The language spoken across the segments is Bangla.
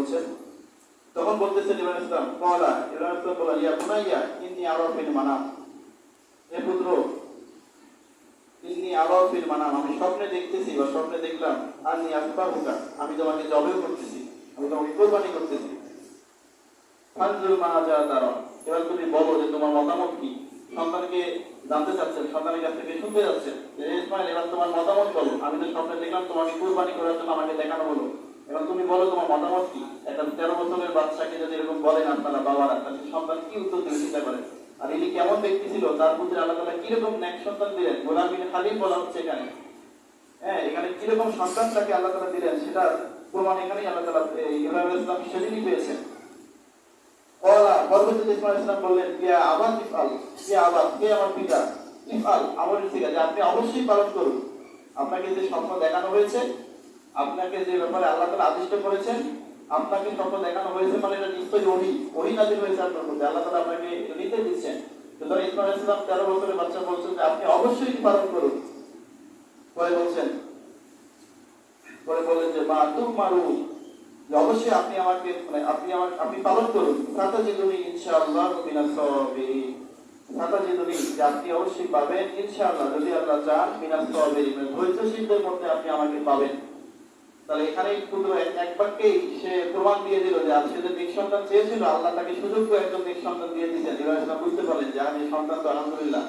বলছেন তখন বলতেছেন ইব্রাহিম ইসলাম কলা ইব্রাহিম ইসলাম বলা ইয়া বুনাইয়া, ইন্নি আরফিন মানাম। হে পুত্র, ইন্নি আরফিন মানাম, আমি স্বপ্নে দেখতেছি বা স্বপ্নে দেখলাম আর নি আসবার হুকা আমি তোমাকে জবেও করতেছি, আমি তোমাকে কোরবানি করতেছি। ফানজুর মা যা তারা, এবার তুমি বলো যে, তোমার মতামত কি? সন্তানকে জানতে চাচ্ছেন, সন্তানের কাছ থেকে শুনতে যাচ্ছেন ইসমাইল, এবার তোমার মতামত বলো, আমি তো স্বপ্নে দেখলাম তোমাকে কুরবানি করার জন্য আমাকে দেখানো হলো। এবার তুমি বলো তোমার মতামত কি? একটা তেরো বছরের বাচ্চাকে যদি এরকম বলেন আপনারা বাবারা তাহলে সন্তান, কি উত্তর দেবে চিন্তা করেন আর ইনি কেমন ব্যক্তি ছিল? তার প্রতি আল্লাহ তালা কীরকম ন্যাক সন্তান দিলেন? গোলাম বিন খালিদ বলা হচ্ছে এখানে। হ্যাঁ এখানে কীরকম সন্তান তাকে আল্লাহ তালা দিলেন সেটা প্রমাণ এখানেই আল্লাহ তালা ইব্রাহিম ইসলাম সেদিনই পেয়েছেন। কলা পরবর্তীতে ইসমাইল ইসলাম বললেন, ইয়া আবাদ ইফআল, ইয়া আবাদ কে আমার পিতা? ইফআল আমরের ঠিক আছে আপনি অবশ্যই পালন করুন। আপনাকে যে স্বপ্ন দেখানো হয়েছে আপনাকে যে ব্যাপারে আল্লাহ তাআলা আদিষ্ট করেছেন, আপনাকে স্বপ্ন দেখানো হয়েছে মানে এটা নিশ্চয়ই ওহি ওহি নাজিল হয়েছে আপনার মধ্যে। আল্লাহ তাআলা আপনাকে নিতে দিচ্ছেন। সুতরাং ইসমাইল ইসলাম তেরো বছরের বাচ্চা বলছেন যে আপনি অবশ্যই পালন করুন। পরে বলছেন, পরে যে, মা তুম মারু যে অবশ্যই আপনি আমাকে মানে আপনি আমার, আপনি পালন করুন। সাতা জিদুনি ইনশাআল্লাহ মিনাস সাবিরিন সাতা জিদুনি যে আপনি অবশ্যই পাবেন ইনশাআল্লাহ। যদি আল্লাহ চান, মিনাস সাবিরিন মানে ধৈর্যশীলদের মধ্যে আপনি আমাকে পাবেন। তাহলে এখানে পুত্র এক- বাক্যেই সে প্রমাণ দিয়ে দিল যে আজকে যে দিক চেয়েছিল, আল্লাহ তাকে সুযোগ একজন দিক দিয়ে দিয়েছেন। ইব্রাহিম বুঝতে পারলেন যে আমি সন্তান তো আলহামদুলিল্লাহ।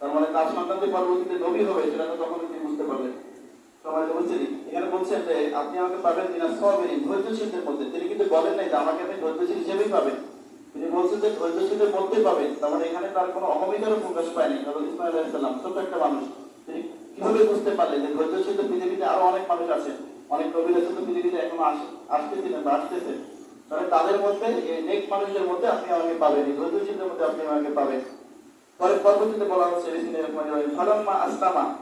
তার মানে তার সন্তান যে পরবর্তীতে নবী হবে, সেটা তো তখন তিনি বুঝতে পারলেন সবাই বলছেন এখানে বলছেন যে আপনি আমাকে পাবেন কিনা সবেরই ধৈর্যশীলদের মধ্যে। তিনি কিন্তু বলেন নাই যে আমাকে আপনি ধৈর্যশীল হিসেবেই পাবেন। তিনি বলছেন যে ধৈর্যশীলের মধ্যে পাবেন। তার মানে এখানে তার কোনো অহমিকারও প্রকাশ পায়নি। হযরত ইসমাইল আলাইহিস সালাম একটা মানুষ। তিনি কীভাবে বুঝতে পারলেন যে ধৈর্যশীল পৃথিবীতে আরও অনেক মানুষ আছে অনেক নবী রাসূল তো পৃথিবীতে এখনও আস- আসতেছিলেন বা আসতেছেন। তাহলে তাদের মধ্যে এই নেক মানুষদের মধ্যে আপনি আমাকে পাবেন ধৈর্যশীলদের মধ্যে আপনি আমাকে পাবেন। পরে পরবর্তীতে বলা হচ্ছে রহিম ফালাম্মা আসলামা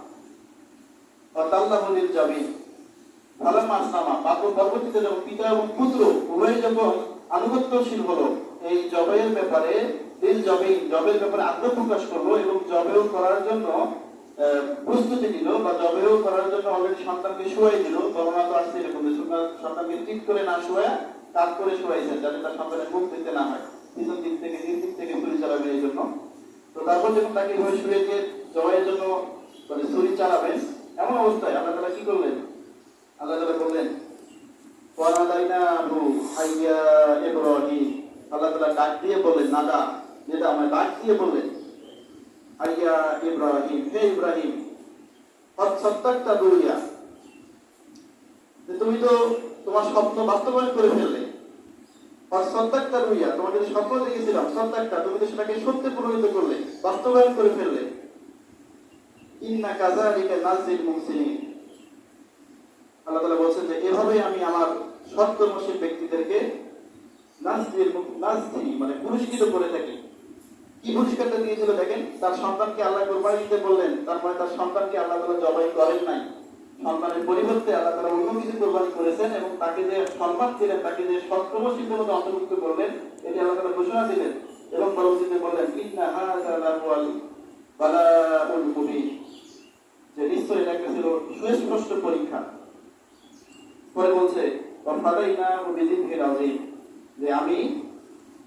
পরবর্তীতে যখন পিতা এবং পুত্র উভয় যখন আনুগত্যশীল হলো, এই জবের ব্যাপারে দিল জবের ব্যাপারে আগ্রহ প্রকাশ করল এবং জবেও করার জন্য প্রস্তুতি নিল বা জবেও করার জন্য অলরেডি সন্তানকে শুয়াই দিল। বর্ণনা তো আসছে এরকম সন্তানকে ঠিক করে না শোয়া, তার করে শোয়াইছেন যাতে তার সন্তানের মুখ দিতে না হয়। পিছন দিক থেকে দিক দিক থেকে গুলি চালাবেন এই জন্য। তো তারপর যখন তাকে এভাবে শুয়ে দিয়ে জবাইয়ের জন্য মানে ছুরি চালাবেন, এমন অবস্থায় আল্লাহ তালা কি করলেন? আল্লাহ তালা বললেন ওয়ানাদাইনাহু হাইয়া ইব্রাহিম। আল্লাহ তালা ডাক দিয়ে বললেন, নাদা। যেটা আমার ডাক দিয়ে বললেন হাইয়া ইব্রাহিম, হে ইব্রাহিম তুমি তো তোমার স্বপ্ন বাস্তবায়ন করে ফেললে। স্বপ্ন দেখেছিলাম তুমি তো সেটাকে পরিণত করলে, বাস্তবায়ন করে ফেললে। ইন্না মুহসিনিন। আল্লাহ তাআলা বলছেন যে এভাবেই আমি আমার সৎকর্মশীল ব্যক্তিদেরকে নাজিল নাজি মানে পুরস্কৃত করে থাকি। কি পুরস্কারটা দিয়েছিল দেখেন? তার সন্তানকে আল্লাহ কোরবানি দিতে বললেন তার মানে তার সন্তানকে আল্লাহ তাআলা জবাই করেন নাই। সন্তানের পরিবর্তে আল্লাহ তাআলা অন্য কিছু কোরবানি করেছেন এবং তাকে যে সম্মান দিলেন, তাকে যে সৎকর্মশীলদের মধ্যে অন্তর্ভুক্ত করলেন, এটি আল্লাহ তাআলা ঘোষণা দিলেন এবং পরবর্তীতে বললেন, ইন্না লাহুয়াল বালাউল মুবিন। যে নিশ্চয় এটা একটা ছিল সুস্পষ্ট পরীক্ষা। পরে বলছে অফাদাইনা বিদিন ফিরাউজিম যে আমি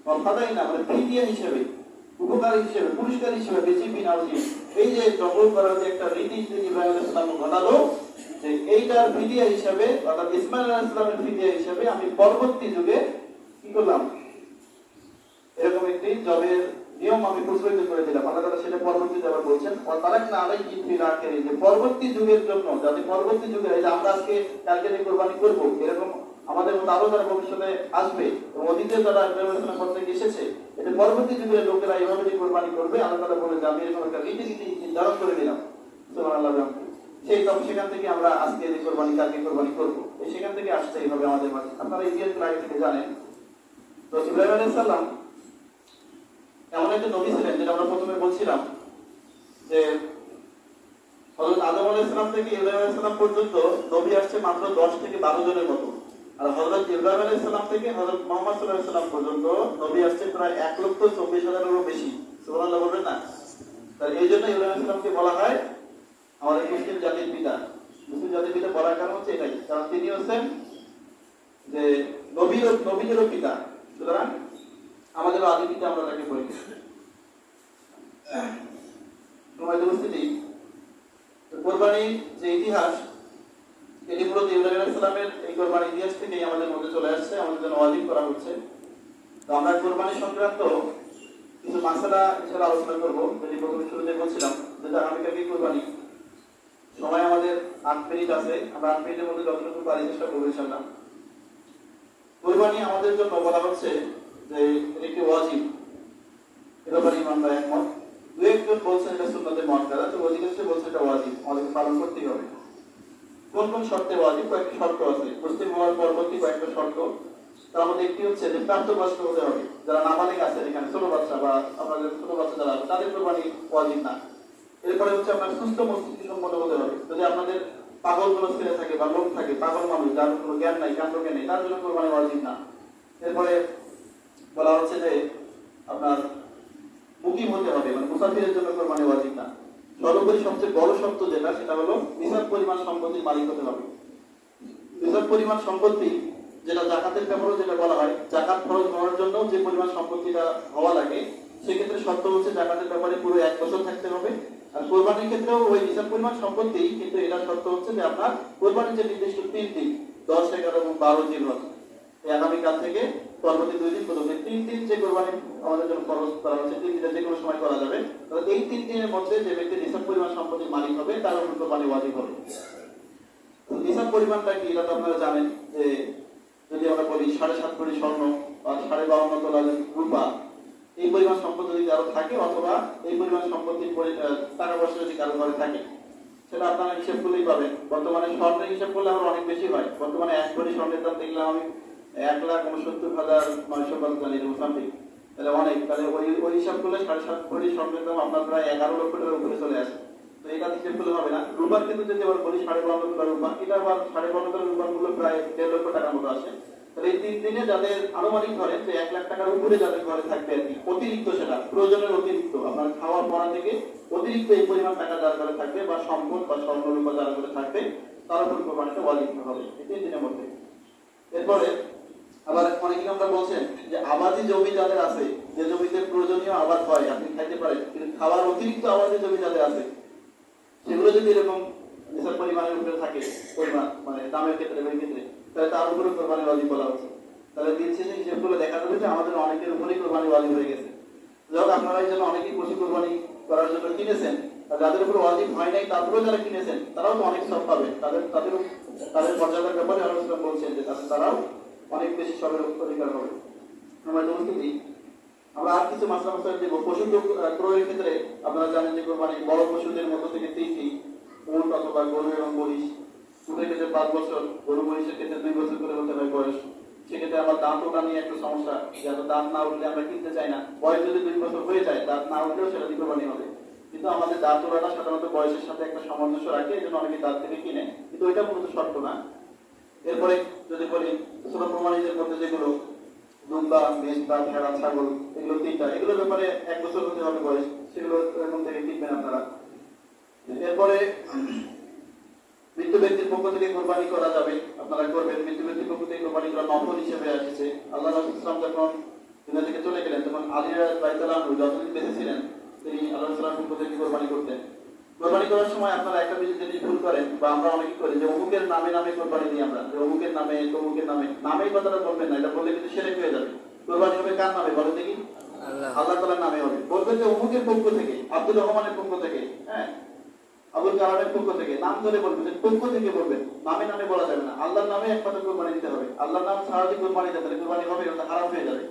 অফাদাইনা মানে ফিদিয়া হিসেবে হিসেবে পুরস্কার হিসেবে ফিরাউজিম এই যে করার যে একটা রীতি ইব্রাহিম আলাইহিস সালাম ঘটালো, যে এইটার হিসেবে, অর্থাৎ ইসমাইল আলাইহিস সালামের ফিদিয়া হিসেবে আমি পরবর্তী যুগে কি করলাম? এরকম একটি জবের নিয়ম আমি প্রচলিত করে দিলাম। আল্লাহ সেটা বলছেন আলাইহি ফিল আখিরি যে পরবর্তী যুগের জন্য, যাতে পরবর্তী যুগে আমরা আজকে কালকে কোরবানি করব, এরকম আমাদের মধ্যে আরও যারা ভবিষ্যতে আসবে এবং অতীতে যারা বিবেচনা করতে এসেছে এটা পরবর্তী যুগের লোকেরা এইভাবে যে কোরবানি করবে। আল্লাহ তাআলা বলে যে, আমি এরকম একটা রীতিনীতি নির্ধারণ করে দিলাম সুবহানাল্লাহ সেই তখন সেখান থেকে আমরা আজকে যে কোরবানি, কালকে কোরবানি করব। এই সেখান থেকে আসছে এইভাবে আমাদের মাঝে। আপনারা ইতিহাস আগে থেকে জানেন, তো ইব্রাহিম আলাইহিস সালাম এমন একটা নবী ছিলেন যেটা আমরা প্রথমে বলছিলাম যে, হযরত আদম আলাইহিস সালাম থেকে ইব্রাহিম আলাইহিস সালাম পর্যন্ত নবী আসছে মাত্র 10 থেকে 12 জনের মতো। আর হযরত ইব্রাহিম আলাইহিস সালাম থেকে হযরত মুহাম্মদ সাল্লাম আসছে প্রায় 1 লক্ষ 24 হাজারেরও বেশি। সুবহানাল্লাহ না? তার এই জন্য ইব্রাহিম বলা হয় আমাদের মুসলিম জাতির পিতা। মুসলিম জাতির পিতা বলার কারণ হচ্ছে এটাই। কারণ তিনি হচ্ছেন যে নবীর, নবীদেরও পিতা। সুতরাং আমাদের আদি আমরা তাকে বলি তোমার উপস্থিতি। কোরবানির যে ইতিহাস এটি মূলত ইব্রাহিম সালামের এই কোরবানির ইতিহাস থেকেই আমাদের মধ্যে চলে আসছে, আমাদের জন্য ওয়াজিব করা হচ্ছে। তো আমরা কোরবানি সংক্রান্ত কিছু মাসালা হিসেবে আলোচনা করব। যেটি প্রথমে শুরুতে বলছিলাম যেটা আগামীকালকে কোরবানি? সময় আমাদের আট মিনিট আছে। আমরা আট মিনিটের মধ্যে যতটুকু পারি চেষ্টা করব ইনশাল্লাহ কোরবানি আমাদের জন্য বলা হচ্ছে যে একটি ওয়াজিব। এ ব্যাপারে ইমানরা একমত। দু একজন বলছেন এটা সুন্নতে মত করা তো অধিকাংশ বলছে এটা ওয়াজিব। আমাদের পালন করতেই হবে। কোন কোন শর্তে ওয়াজিব কয়েকটি শর্ত আছে। মুসলিম হওয়ার পরবর্তী কয়েকটা শর্ত। তার মধ্যে একটি হচ্ছে যে প্রাপ্তবয়স্ক হতে হবে। যারা নাবালিক আছে এখানে, ছোট বাচ্চা বা আপনাদের ছোট বাচ্চা যারা আছে, তাদের কোরবানি ওয়াজিব না। এরপরে হচ্ছে আপনার সুস্থ মস্তিষ্ক সম্পন্ন হতে হবে। যদি আপনাদের পাগল কোনো ছেলে থাকে বা লোক থাকে, পাগল মানুষ, যার কোনো জ্ঞান নাই, কাণ্ড জ্ঞান নেই, তার জন্য কোরবানি ওয়াজিব না। এরপরে বলা হচ্ছে যে আপনার মুকিম হতে হবে মানে মুসাফিরের জন্য কোরবানি ওয়াজিব না। সর্বোপরি সবচেয়ে বড় শর্ত যেটা, সেটা হলো নিসাব পরিমাণ সম্পত্তির মালিক হতে হবে। নিসাব পরিমাণ সম্পত্তি যেটা জাকাতের ব্যাপারেও যেটা বলা হয়, জাকাত খরচ হওয়ার জন্য যে পরিমাণ সম্পত্তিটা হওয়া লাগে, সেক্ষেত্রে শর্ত হচ্ছে জাকাতের ব্যাপারে পুরো এক বছর থাকতে হবে। আর কোরবানির ক্ষেত্রেও ওই নিসাব পরিমাণ সম্পত্তি, কিন্তু এটা শর্ত হচ্ছে যে আপনার কোরবানির যে নির্দিষ্ট তিন দিন দশ, এগারো এবং বারো দিন হচ্ছে আগামীকাল থেকে পরবর্তী দুই দিন পর্যন্ত এই তিন দিন যে কোরবানি আমাদের জন্য খরচ করা হচ্ছে তিন দিনে যে কোনো সময় করা যাবে। এই তিন দিনের মধ্যে যে ব্যক্তি নিসাব পরিমাণ সম্পত্তির মালিক হবে, তার উপর কোরবানি ওয়াজিব হবে। নিসাব পরিমাণটা কি, এটা তো আপনারা জানেন যে যদি আমরা বলি সাড়ে সাত কোটি স্বর্ণ বা সাড়ে বাউন্ন তোলা রূপা, এই পরিমাণ সম্পত্তি যদি কারও থাকে, অথবা এই পরিমাণ সম্পত্তির টাকা পয়সা যদি কারও ঘরে থাকে, সেটা আপনারা হিসেব করলেই পাবেন। বর্তমানে স্বর্ণের হিসাব করলে আমার অনেক বেশি হয়। বর্তমানে এক কোটি স্বর্ণের দাম দেখলাম আমি এক লাখ উনসত্তর হাজার নয়শো কত জানি তাহলে অনেক। তাহলে ওই ওই হিসাব করলে সাড়ে সাত কোটি স্বর্ণের আপনার প্রায় এগারো লক্ষ টাকার উপরে চলে আসে। তো এটা হিসেব করলে হবে না। রূপার কিন্তু যদি আবার বলি সাড়ে বান্ন তোলা রূপা, এটা আবার সাড়ে বান্ন তোলা রূপার মূল্য প্রায় দেড় লক্ষ টাকার মতো আসে। তাহলে এই তিন দিনে যাদের আনুমানিক ধরেন যে এক লাখ টাকার উপরে যাদের ঘরে থাকবে আর কি, অতিরিক্ত সেটা, প্রয়োজনের অতিরিক্ত, আপনার খাওয়ার পড়া থেকে অতিরিক্ত এই পরিমাণ টাকা যার ঘরে থাকবে বা সম্পদ বা স্বর্ণ রূপা যার ঘরে থাকবে, তার উপর কোরবানিটা ওয়াজিব হবে। এই তিন দিনের মধ্যে। এরপরে আবার অনেকে আমরা বলছেন যে আবাদি জমি যাদের আছে, যে জমিতে প্রয়োজনীয় আবাদ হয়, আপনি খাইতে পারেন, কিন্তু খাওয়ার অতিরিক্ত আবাদি জমি যাদের আছে, সেগুলো যদি এরকম নিসাব পরিমাণের উপরে থাকে পরিমাণ মানে দামের ক্ষেত্রে ওই ক্ষেত্রে, তাহলে তার উপরে কোরবানি ওয়াজিব বলা হচ্ছে। তাহলে দিন শেষে হিসেব দেখা যাবে যে আমাদের অনেকের উপরেই কোরবানি ওয়াজিব হয়ে গেছে। যখন আপনারা এই জন্য অনেকেই পশু কোরবানি করার জন্য কিনেছেন, আর যাদের উপর ওয়াজিব হয় নাই, তারপরেও যারা কিনেছেন, তারাও তো অনেক সব পাবে। তাদের, তাদেরও, তাদের মর্যাদার ব্যাপারে আলোচনা বলছেন যে তাদের, তারাও অনেক বেশি সবের অধিকার হবে। আমার উপস্থিতি আমরা আর কিছু মাসলা মাসলা দেবো। পশু ক্রয়ের ক্ষেত্রে আপনারা জানেন যে মানে বড় পশুদের মধ্য থেকে তিনটি, উট অথবা গরু এবং মহিষ। উটের ক্ষেত্রে পাঁচ বছর, গরু মহিষের ক্ষেত্রে দুই বছর করে হতে হয় বয়স। সেক্ষেত্রে আমার দাঁত ওটা নিয়ে একটা সমস্যা যে এত দাঁত না উঠলে আমরা কিনতে চাই না। বয়স যদি দুই বছর হয়ে যায়, দাঁত না উঠলেও সেটা কোরবানি হবে। কিন্তু আমাদের দাঁত ওড়াটা সাধারণত বয়সের সাথে একটা সামঞ্জস্য রাখে এই জন্য অনেকে দাঁত থেকে কিনে। কিন্তু ওইটা মূলত শর্ত না। এরপরে যদি বলি, ছোট প্রমাণীদের মধ্যে যেগুলো দুম্বা বা ভেড়া, ছাগল, এগুলো তিনটা, এগুলোর ব্যাপারে এক বছর হতে হবে বয়স, সেগুলো এখন থেকে আপনারা। এরপরে মৃত্যু ব্যক্তির পক্ষ থেকে কোরবানি করা যাবে, আপনারা করবেন। মৃত্যু ব্যক্তির পক্ষ থেকে কোরবানি করা নফল হিসেবে আসছে। আল্লাহ ইসলাম যখন দুনিয়া থেকে চলে গেলেন, তখন আলী রাইতালাম যতদিন বেঁচে ছিলেন, তিনি আল্লাহ সাল্লাম পক্ষ থেকে কোরবানি কোরবানি করার সময় আপনারা একটা বিষয় যদি ভুল করেন বা আমরা অনেকে করি যে অমুকের নামে নামে কোরবানি দিই আমরা যে অমুকের নামে তমুকের নামে নামেই কথাটা বলবেন না এটা বললে কিন্তু সেরে হয়ে যাবে। কোরবানি হবে কার নামে বলেন দেখি? আল্লাহ। তালার নামে হবে। বলবেন যে অমুকের পক্ষ থেকে রহমানের পক্ষ থেকে হ্যাঁ? আবুল কালামের পক্ষ থেকে নাম ধরে বলবেন পক্ষ থেকে বলবেন নামে নামে বলা যাবে না। আল্লাহর নামে একমাত্র কোরবানি দিতে হবে। আল্লাহর নাম ছাড়া যদি কোরবানি দিতে তাহলে কোরবানি হবে ওটা হারাম হয়ে যাবে।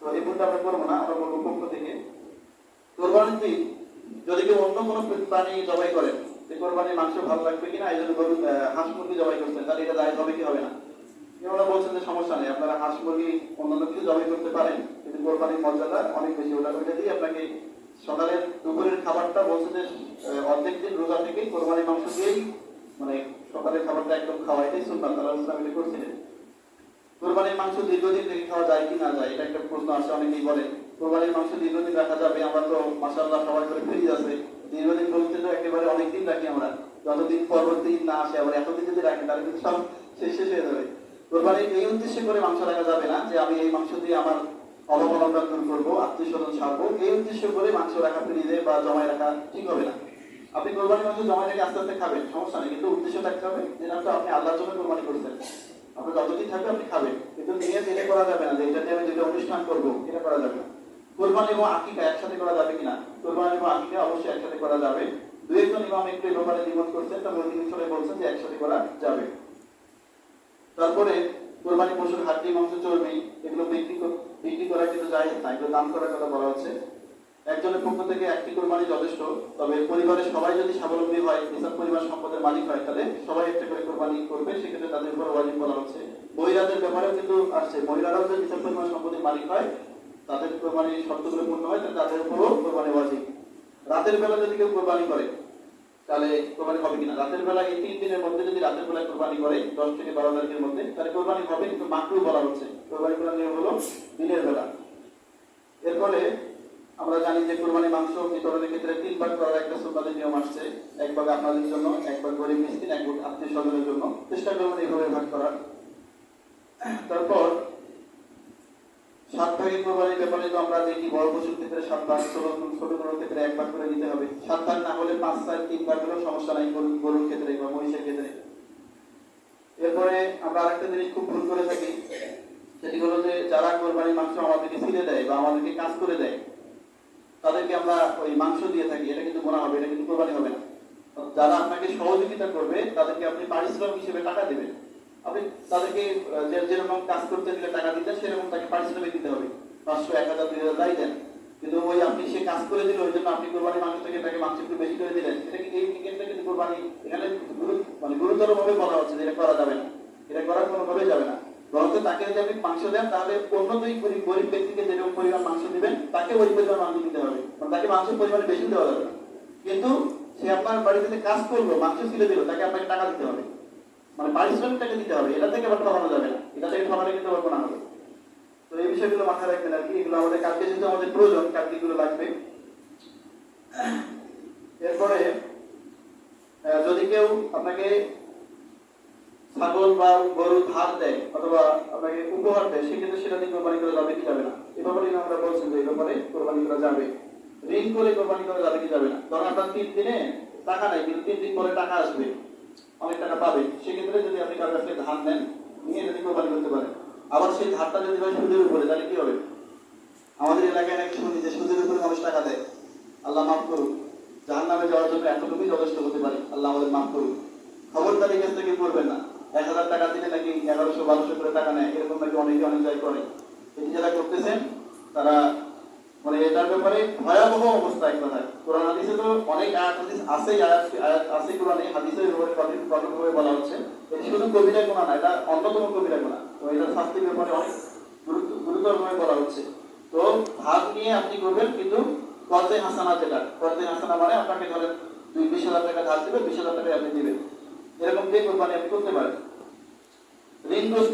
তো এই ভুলটা আমরা করব না আমরা বলব পক্ষ থেকে। কোরবানির দিন যদি কেউ অন্য কোনো প্রাণী জবাই করেন যে কোরবানির মাংস ভালো লাগবে কিনা, এই জন্য গরু হাঁস মুরগি জবাই করছেন, তাহলে এটা দায় হবে কি হবে না? এনারা বলছেন যে সমস্যা নেই, আপনারা হাঁস মুরগি অন্যান্য কিছু জবাই করতে পারেন, কিন্তু কোরবানির মর্যাদা অনেক বেশি। ওটা ওইটা দিয়ে আপনাকে সকালের দুপুরের খাবারটা বলছে যে অর্ধেক দিন রোজা থেকেই কোরবানির মাংস দিয়েই মানে সকালের খাবারটা একদম খাওয়াইটাই সুন্নাত তারা ইসলাম এটা করছিলেন কোরবানির মাংস দীর্ঘদিন থেকে খাওয়া যায় কি না যায়, এটা একটা প্রশ্ন আসে অনেকেই বলে। কোরবানির মাংস দীর্ঘদিন রাখা যাবে, আমরা তো মাসাল্লাহ সবাই করে ফ্রিজ আছে। দীর্ঘদিন বলতে তো একেবারে অনেকদিন রাখি আমরা। যতদিন পরবর্তী না আসে, আবার এতদিন যদি রাখি, তাহলে কিন্তু সব শেষ শেষ হয়ে যাবে। কোরবানি এই উদ্দেশ্যে করে মাংস রাখা যাবে না যে আমি এই মাংস দিয়ে আমার অভাব দূর করব আত্মীয় স্বজন ছাড়বো। এই উদ্দেশ্য করে মাংস রাখা ফ্রিজে বা জমায় রাখা ঠিক হবে না। আপনি কোরবানি মাংস জমায় রেখে আস্তে আস্তে খাবেন, সমস্যা নেই, কিন্তু উদ্দেশ্য থাকতে হবে যে না তো আপনি আল্লাহর জন্য কোরবানি করছেন। আপনার যতদিন থাকবে আপনি খাবেন, কিন্তু নিয়ে এটা করা যাবে না যে এটা নিয়ে আমি যেটা অনুষ্ঠান করব, এটা করা যাবে না। কোরবানি এবং আকিকা একসাথে করা যাবে কিনা? কোরবানি এবং আকিকা অবশ্যই একসাথে করা যাবে। দু একজন ইমাম একটু ব্যাপারে দ্বিমত করছেন তবে অধিকাংশ বলছেন যে একসাথে করা যাবে। তারপরে কোরবানি পশুর হাড্ডি, মাংস, চর্বি, এগুলো বিক্রি বিক্রি করা কিন্তু যায় না, এগুলো দাম করার কথা বলা হচ্ছে। একজনের পক্ষ থেকে একটি কোরবানি যথেষ্ট, তবে পরিবারের সবাই যদি স্বাবলম্বী হয় নিসাব পরিবার সম্পদের মালিক হয়, তাহলে সবাই একটা করে কোরবানি করবে, সেক্ষেত্রে তাদের উপর ওয়াজিব বলা হচ্ছে। মহিলাদের ব্যাপারেও কিন্তু আসছে। মহিলারাও যদি নিসাব পরিমাণ সম্পদের মালিক হয় তাদের কোরবানি শর্তগুলো পূর্ণ হয় তাদের উপরও কোরবানি ওয়াজিব। রাতের বেলা যদি কেউ কোরবানি করে, তাহলে কোরবানি হবে কিনা? রাতের বেলা এই তিন দিনের মধ্যে যদি রাতের বেলা কোরবানি করে, দশ থেকে বারো তারিখের মধ্যে, তাহলে কোরবানি হবে, কিন্তু মাকরু বলা হচ্ছে। কোরবানি করার নিয়ম হলো দিনের বেলা। এরপরে আমরা জানি যে কোরবানি মাংস বিতরণের ক্ষেত্রে তিন ভাগ করার একটা সুন্নাতের নিয়ম আসছে। এক ভাগ আপনাদের জন্য, এক ভাগ গরিব মিসকিন, এক ভাগ আত্মীয় স্বজনের জন্য। চেষ্টা করবেন এইভাবে ভাগ করার। তারপর সেটি হলো যে যারা কোরবানির মাংস আমাদেরকে ফিরে দেয় বা আমাদেরকে কাজ করে দেয়, তাদেরকে আমরা ওই মাংস দিয়ে থাকি। এটা কিন্তু মনে হবে, এটা কিন্তু কোরবানি হবে না। যারা আপনাকে সহযোগিতা করবে, তাদেরকে আপনি পারিশ্রমিক হিসেবে টাকা দেবেন। আপনি তাদেরকে যেরকম কাজ করতে দিলে টাকা দিতেন সেরকম তাকে পারিশ্রমিক দিতে হবে। পাঁচশো, এক হাজার, দুই হাজার দেন। কিন্তু ওই আপনি সে কাজ করে দিল, ওই জন্য আপনি কোরবানি মাংস থেকে তাকে মাংস একটু বেশি করে দিলেন। এটা কি এই ক্ষেত্রে কিন্তু কোরবানি, এখানে মানে গুরুতর বলা হচ্ছে এটা করা যাবে না। এটা করার কোনো ভাবে যাবে না। বরঞ্চ তাকে যদি আপনি মাংস দেন, তাহলে অন্য দুই গরিব ব্যক্তিকে যেরকম পরিমাণ মাংস দিবেন, তাকে ওই পরিমাণ মাংস দিতে হবে। তাকে মাংসের পরিমাণে বেশি দেওয়া যাবে। কিন্তু সে আপনার বাড়িতে কাজ করল, মাংস ছিলে দিল, তাকে আপনাকে টাকা দিতে হবে। মানে পারিশ্রমিক টাকা দিতে হবে, এটা থেকে আবার ঠকানো যাবে না, এটা থেকে ঠকানো কিন্তু আবার গোনা হবে তো এই বিষয়গুলো মাথায় রাখবেন আর কি, এগুলো আমাদের কালকে যেহেতু আমাদের প্রয়োজন, কালকে এগুলো লাগবে। এরপরে যদি কেউ আপনাকে ছাগল বা গরু ধার দেয় অথবা আপনাকে উপহার দেয়, সেক্ষেত্রে সেটা দিয়ে কোরবানি করা যাবে কি যাবে না? এ ব্যাপারে আমরা বলছেন যে এই ব্যাপারে কোরবানি করা যাবে। ঋণ করে কোরবানি করা যাবে কি যাবে না? ধরুন আপনার তিন দিনে টাকা নাই, কিন্তু তিন দিন পরে টাকা আসবে। অনেক টাকা পাবে, সেক্ষেত্রে যদি আপনি কারও কাছ ধার নেন, নিয়ে যদি কোরবানি করতে পারেন, আবার সেই ধারটা যদি হয় সুদের উপরে, তাহলে কি হবে? আমাদের এলাকায় নাকি শুনি যে সুদের উপরে মানুষ টাকা দেয়। আল্লাহ মাফ করুক জাহান নামে যাওয়ার জন্য এতটুকুই যথেষ্ট হতে পারে। আল্লাহ আমাদের মাফ করুক। খবরদারি কাছ থেকে করবেন না। এক হাজার টাকা দিলে নাকি এগারোশো, বারোশো করে টাকা নেয়, এরকম নাকি অনেকে অনেক জায়গায় করে। এটি যারা করতেছেন, তারা মানে এটার ব্যাপারে ভয়াবহ অবস্থা এক কোরআন হাদিসে তো অনেক আয়াত হাদিস আছেই, আয়াত আছে কোরআনে, হাদিসের ব্যাপারে কঠিন বলা হচ্ছে। এটি শুধু কবিরা গোনা না, এটা অন্যতম কবিরা গোনা তো এটা শাস্তির ব্যাপারে অনেক গুরুত্ব- গুরুতরভাবে বলা হচ্ছে। তো ভাগ নিয়ে আপনি করবেন, কিন্তু কর্জে হাসানা যেটা কর্জে হাসানা মানে আপনাকে ধরেন দুই বিশ হাজার টাকা ধার দিবে, বিশ হাজার টাকা আপনি দিবেন। এরকম দিয়ে কোরবানি আপনি করতে পারেন। ঋণগ্রস্ত